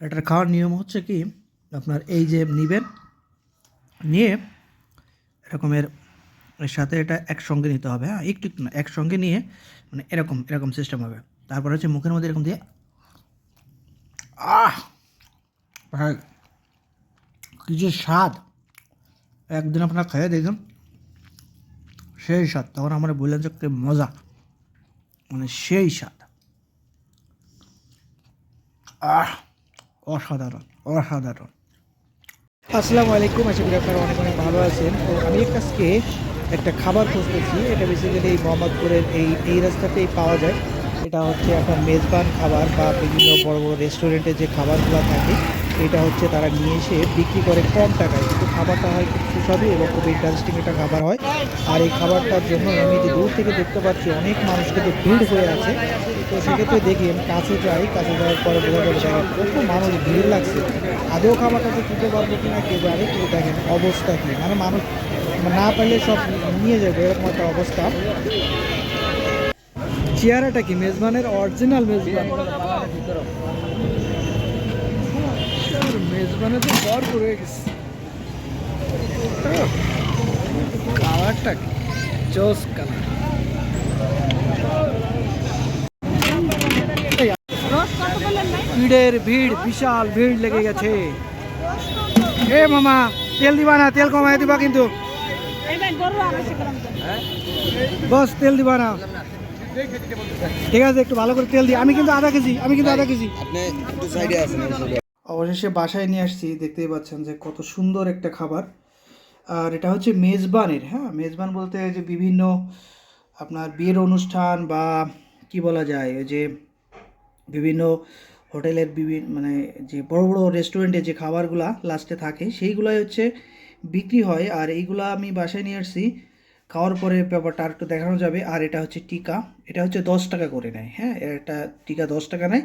এটার খাওয়ার নিয়ম হচ্ছে কি, আপনার এই যে নিবেন, নিয়ে এরকমের এর সাথে এটা একসঙ্গে নিতে হবে হ্যাঁ একটু একটু না, একসঙ্গে নিয়ে মানে এরকম এরকম সিস্টেম হবে। তারপর হচ্ছে মুখের মধ্যে এরকম দিয়ে, আহ, ভাই, কী যে স্বাদ। একদিন আপনার খেয়ে দেখুন সেই স্বাদ, তখন আমরা বললেন যে কি মজা মানে সেই স্বাদ। আহ অসাধারণ অসাধারণ। আসসালামু আলাইকুম, আশা করি আপনারা অনেক অনেক ভালো আছেন। তো আমি আজকে একটা খাবার খুঁজতেছি। এটা বেসিক্যালি এই মোহাম্মদপুরের এই এই রাস্তাতেই পাওয়া যায়। এটা হচ্ছে আপনার মেজবান খাবার বা বিভিন্ন বড় বড় রেস্টুরেন্টে যে খাবারগুলো থাকে। এটা হচ্ছে তারা নিয়ে এসে বিক্রি করে কম টাকায়। কিন্তু খাবারটা হয় খুব সুস্বাদু এবং খুব ইন্টারেস্টিং একটা খাবার হয়। আর এই খাবারটার জন্য আমি যে দূর থেকে দেখতে পাচ্ছি, অনেক মানুষ কিন্তু ভিড় হয়ে আছে। তো সেক্ষেত্রে দেখি আমি কাছে যাই। কাছে যাওয়ার পরে বোঝা যাবে যে কত মানুষ ভিড় লাগছে। আদৌ খাবারটা যে খেতে পারব কিনা কে জানে, কিন্তু দেখেন অবস্থা কি? মানে মানুষ না পারলে সব নিয়ে যাবে, এরকম একটা অবস্থা। চেয়ারাটা কি? মেজবানের অরিজিনাল মেজবান। মেজবানে তো বর করে গেছে কালারটা জোস কালার। ভিড়ের ভিড়, বিশাল ভিড় লেগে গেছে। এ মামা, তেল দিবা না, তেল কমায় দিবা কিন্তু। বস, তেল দিবা না। ঠিক আছে, একটু ভালো করে তেল দিই আমি কিন্তু আধা কেজি, আমি কিন্তু আধা কেজি। অবশেষে বাসায় নিয়ে আসছি, দেখতেই পাচ্ছেন যে কত সুন্দর একটা খাবার। আর এটা হচ্ছে মেজবানের হ্যাঁ? মেজবান বলতে যে বিভিন্ন আপনার বিয়ের অনুষ্ঠান বা কি বলা যায়, ওই যে বিভিন্ন হোটেলের বিভিন্ন মানে যে বড় বড় রেস্টুরেন্টে যে খাবারগুলা লাস্টে থাকে, সেইগুলাই হচ্ছে বিক্রি হয়। আর এইগুলা আমি বাসায় নিয়ে আসছি, খাওয়ার পরে ব্যাপারটা আর একটু দেখানো যাবে। আর এটা হচ্ছে টিকা, এটা হচ্ছে দশ টাকা করে নেয় হ্যাঁ? এটা টিকা দশ টাকা নেয়।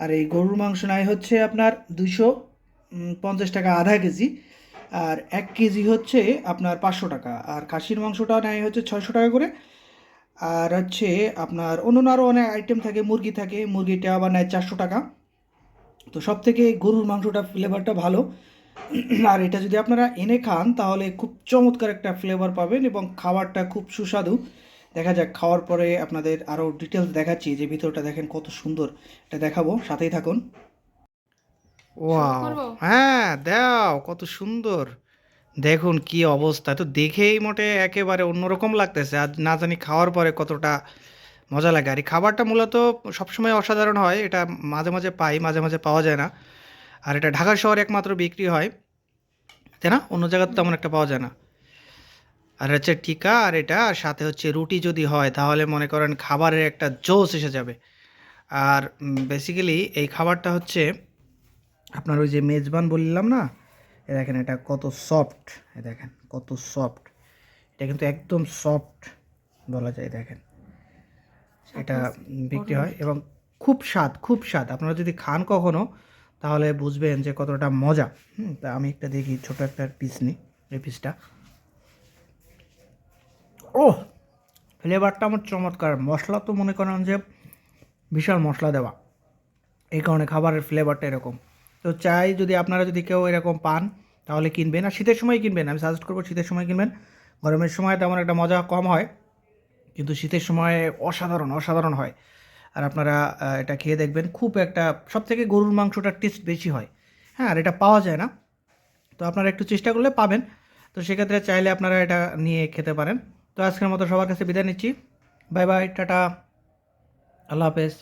আর এই গরুর মাংস নেয় হচ্ছে আপনার দুশো পঞ্চাশ টাকা আধা কেজি, আর এক কেজি হচ্ছে আপনার পাঁচশো টাকা, আর খাসির মাংসটা নেয় হচ্ছে ছয়শো টাকা করে, আর হচ্ছে আপনার অন্য আরও অনেক আইটেম থাকে, মুরগি থাকে, মুরগিটা আবার নেয় চারশো টাকা। তো সব থেকে গরুর মাংসটা ফ্লেভারটা ভালো। আর এটা যদি আপনারা এনে খান, তাহলে খুব চমৎকার একটা ফ্লেভার পাবেন এবং খাবারটা খুব সুস্বাদু। দেখা যাক খাওয়ার পরে আপনাদের আরও ডিটেলস দেখাচ্ছি যে ভিতরটা দেখেন কত সুন্দর। এটা দেখাবো সাথেই থাকুন। ওয়াও। হ্যাঁ দাও কত সুন্দর। দেখুন কি অবস্থা তো দেখেই মোটে একেবারে অন্যরকম লাগতেছে আর না জানি খাওয়ার পরে কতটা মজা লাগে। আর এই খাবারটা মূলত সবসময় অসাধারণ হয় এটা মাঝে মাঝে পাই মাঝে মাঝে পাওয়া যায় না। আর এটা ঢাকা শহরে একমাত্র বিক্রি হয় তাই না? অন্য জায়গাতে তেমন একটা পাওয়া যায় না। আর হচ্ছে টিকা আর এটা আর সাথে হচ্ছে রুটি যদি হয় তাহলে মনে করেন খাবারের একটা জোস এসে যাবে। আর বেসিক্যালি এই খাবারটা হচ্ছে আপনার ওই যে মেজবান বললাম না এ দেখেন এটা কত সফট এ দেখেন কত সফট এটা কিন্তু একদম সফট বলা যায় দেখেন। এটা বিক্রি হয় এবং খুব স্বাদ খুব স্বাদ। আপনারা যদি খান কখনো তাহলে বুঝবেন যে কতটা মজা। হুম তা আমি একটা দেখি ছোট একটা পিস নিই এই পিসটা ও ফ্লেভারটা আমার চমৎকার। মশলা তো মনে করেন যে বিশাল মশলা দেওয়া। এই কারণে খাবারের ফ্লেভারটা এরকম। তো চাই যদি আপনারা যদি কেউ এরকম পান, তাহলে কিনবেন। আর শীতের সময় কিনবেন, আমি সাজেস্ট করব শীতের সময় কিনবেন। গরমের সময় তেমন একটা মজা কম হয়, কিন্তু শীতের সময় অসাধারণ অসাধারণ হয়। আর আপনারা এটা খেয়ে দেখবেন, খুব একটা সব থেকে গরুর মাংসটার টেস্ট বেশি হয়। হ্যাঁ আর এটা পাওয়া যায় না। তো আপনারা একটু চেষ্টা করলে পাবেন। তো সেক্ষেত্রে চাইলে আপনারা এটা নিয়ে খেতে পারেন। তো আজকের মতো সবার কাছে বিদায় নিচ্ছি। Bye bye tata. আল্লাহ হাফেজ।